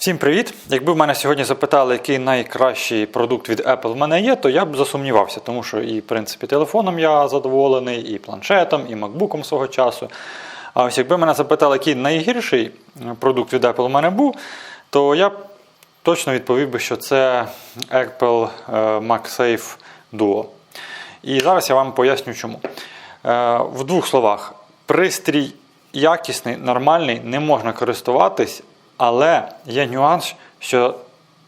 Всім привіт! Якби в мене сьогодні запитали, який найкращий продукт від Apple в мене є, то я б засумнівався, тому що і в принципі телефоном я задоволений, і планшетом, і макбуком свого часу. А ось якби мене запитали, який найгірший продукт від Apple в мене був, то я б точно відповів би, що це Apple е, MagSafe Duo. І зараз я вам поясню чому. Е, В двох словах, пристрій якісний, нормальний, не можна користуватись, але є нюанс, що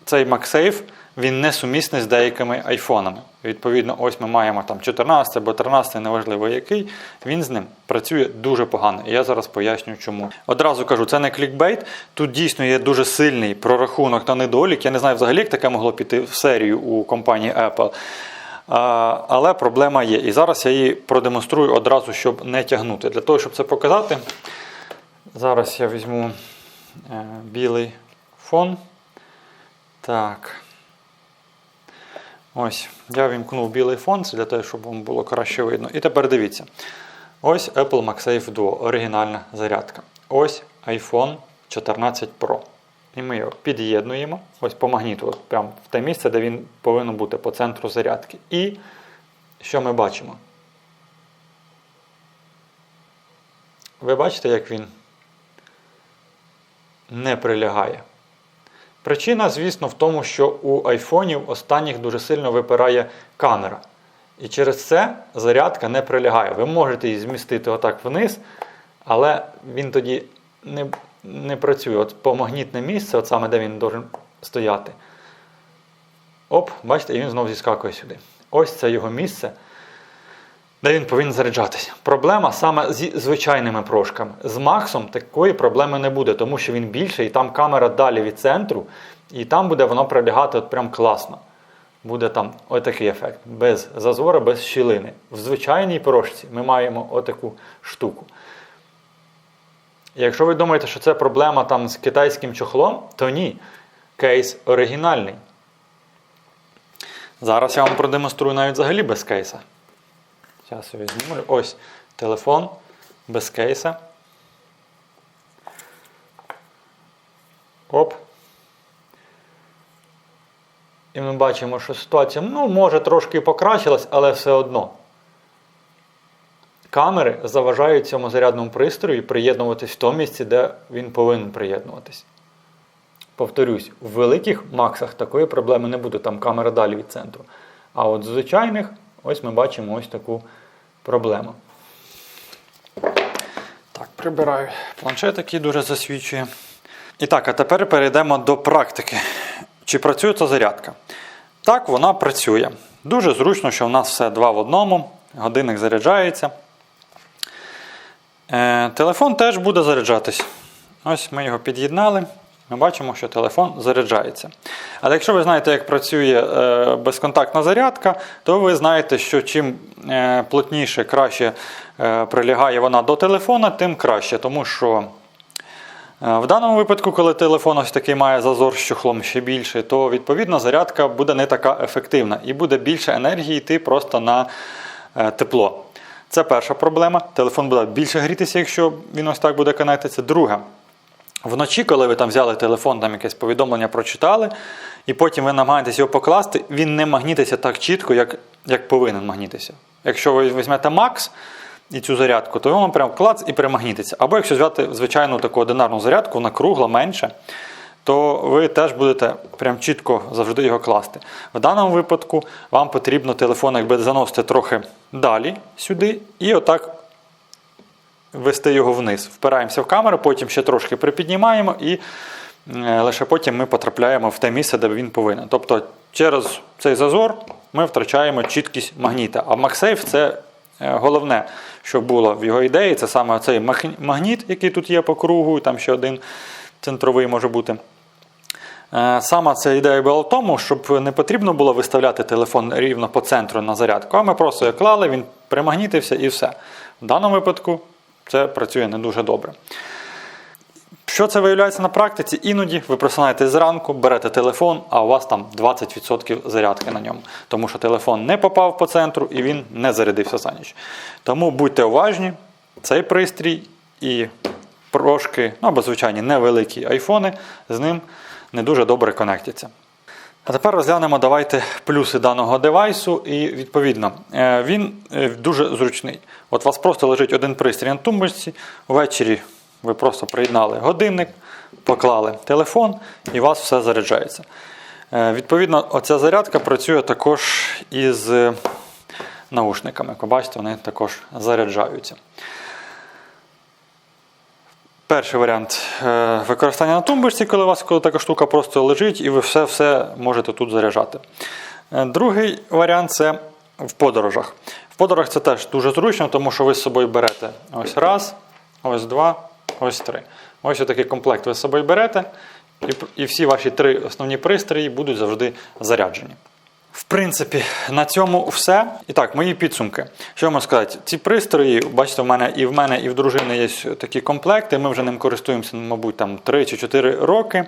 цей MagSafe він не сумісний з деякими айфонами. Відповідно, ось ми маємо там 14 або 13, неважливо який, він з ним працює дуже погано. І я зараз поясню, чому. Одразу кажу, це не клікбейт. Тут дійсно є дуже сильний прорахунок та недолік. Я не знаю взагалі, як таке могло піти в серію у компанії Apple. Але проблема є. І зараз я її продемонструю одразу, щоб не тягнути. Для того, щоб це показати, зараз я візьму білий фон. Так. Ось, я вімкнув білий фон, це для того, щоб вам було краще видно. І тепер дивіться. Ось Apple MagSafe Duo, оригінальна зарядка. Ось iPhone 14 Pro. І ми його під'єднуємо ось по магніту, от прямо в те місце, де він повинен бути по центру зарядки. І що ми бачимо? Ви бачите, як він не прилягає. Причина, звісно, в тому, що у айфонів останніх дуже сильно випирає камера. І через це зарядка не прилягає. Ви можете її змістити отак вниз, але він тоді не не працює. От по магнітне місце, от саме де він має стояти. Оп, бачите, і він знову зіскакує сюди. Ось це його місце, де він повинен заряджатися. Проблема саме зі звичайними прошками. З Максом такої проблеми не буде, тому що він більший, і там камера далі від центру, і там буде воно прилягати от прям класно. Буде там отакий ефект. Без зазора, без щілини. В звичайній прошці ми маємо отаку штуку. Якщо ви думаєте, що це проблема там з китайським чохлом, то ні. Кейс оригінальний. Зараз я вам продемонструю навіть взагалі без кейса. Зараз я візьму. Ось телефон без кейса. Оп. І ми бачимо, що ситуація, ну, може, трошки покращилась, але все одно. Камери заважають цьому зарядному пристрою приєднуватись в тому місці, де він повинен приєднуватись. Повторюсь, в великих максах такої проблеми не буде, там камера далі від центру. А от звичайних, ось ми бачимо ось таку проблему. Так, прибираю планшет, який дуже засвічує. І так, а тепер перейдемо до практики. Чи працює ця зарядка? Так, вона працює. Дуже зручно, що в нас все два в одному, годинник заряджається. Е, телефон теж буде заряджатись. Ось ми його під'єднали. Ми бачимо, що телефон заряджається. Але якщо ви знаєте, як працює е, безконтактна зарядка, то ви знаєте, що чим е, плотніше краще е, прилягає вона до телефона, тим краще. Тому що в даному випадку, коли телефон ось такий має зазор з чохлом ще більше, то відповідно зарядка буде не така ефективна і буде більше енергії йти просто на тепло. Це перша проблема. Телефон буде більше грітися, якщо він ось так буде конектитися. Друге, вночі, коли ви там взяли телефон, там якесь повідомлення прочитали, і потім ви намагаєтесь його покласти, він не магнітиться так чітко, як як повинен магнітися. Якщо ви візьмете Max і цю зарядку, то воно прям клац і примагнітиться. Або якщо взяти звичайну таку одинарну зарядку, вона кругла, менше, то ви теж будете прям чітко завжди його класти. В даному випадку вам потрібно телефон якби заносити трохи далі сюди і отак вести його вниз. Впираємося в камеру, потім ще трошки припіднімаємо і е, лише потім ми потрапляємо в те місце, де він повинен. Тобто через цей зазор ми втрачаємо чіткість магніта. А MagSafe це е, головне, що було в його ідеї, це саме цей магніт, який тут є по кругу, там ще один центровий може бути. Е, сама ця ідея була в тому, щоб не потрібно було виставляти телефон рівно по центру на зарядку, а ми просто його клали, він примагнітився і все. В даному випадку це працює не дуже добре. Що це виявляється на практиці? Іноді ви просинаєтесь зранку, берете телефон, а у вас там 20% зарядки на ньому. Тому що телефон не попав по центру і він не зарядився за ніч. Тому будьте уважні, цей пристрій і трошки, ну або звичайні невеликі айфони з ним не дуже добре конектяться. А тепер розглянемо давайте плюси даного девайсу, і відповідно е, він е, дуже зручний. От у вас просто лежить один пристрій на тумбочці, ввечері ви просто приєднали годинник, поклали телефон і у вас все заряджається. Е, Відповідно, оця зарядка працює також із наушниками. Як ви бачите, вони також заряджаються. Перший варіант е, використання на тумбочці, коли у вас така штука просто лежить і ви все все можете тут заряджати. Е, Другий варіант це в подорожах. В подорожах це теж дуже зручно, тому що ви з собою берете ось раз, ось два, ось три. Ось такий комплект ви з собою берете, і всі ваші три основні пристрої будуть завжди заряджені. Принципі, на цьому все. І так, мої підсумки. Що можу сказати? Ці пристрої, бачите, в мене і в мене, і в дружини є такі комплекти. Ми вже ним користуємося, мабуть, там 3 чи 4 роки.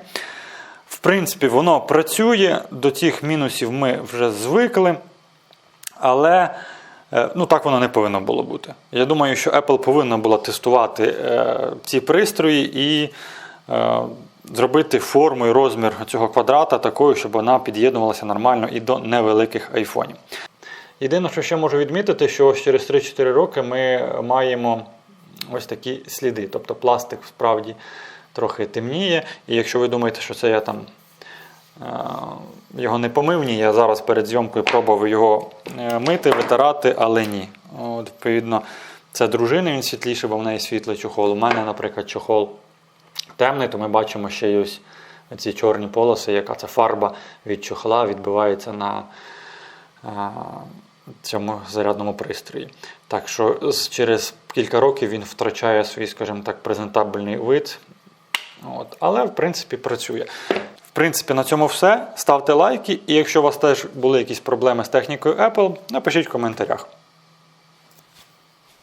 В принципі, воно працює, до цих мінусів ми вже звикли. Але е, ну, так воно не повинно було бути. Я думаю, що Apple повинна була тестувати е, ці пристрої і е, зробити форму і розмір цього квадрата такою, щоб вона під'єднувалася нормально і до невеликих айфонів. Єдине, що ще можу відмітити, що ось через 3-4 роки ми маємо ось такі сліди. Тобто пластик справді трохи темніє. І якщо ви думаєте, що це я там е, його не помив, ні, я зараз перед зйомкою пробував його е, мити, витирати, але ні. От, відповідно, це дружини, він світліший, бо в неї світлий чохол. У мене, наприклад, чохол темний, то ми бачимо ще й ось ці чорні полоси, яка це фарба від чохла відбивається на цьому зарядному пристрої. Так що через кілька років він втрачає свій, скажімо так, презентабельний вид. От. Але в принципі працює. В принципі, на цьому все. Ставте лайки, і якщо у вас теж були якісь проблеми з технікою Apple, напишіть в коментарях.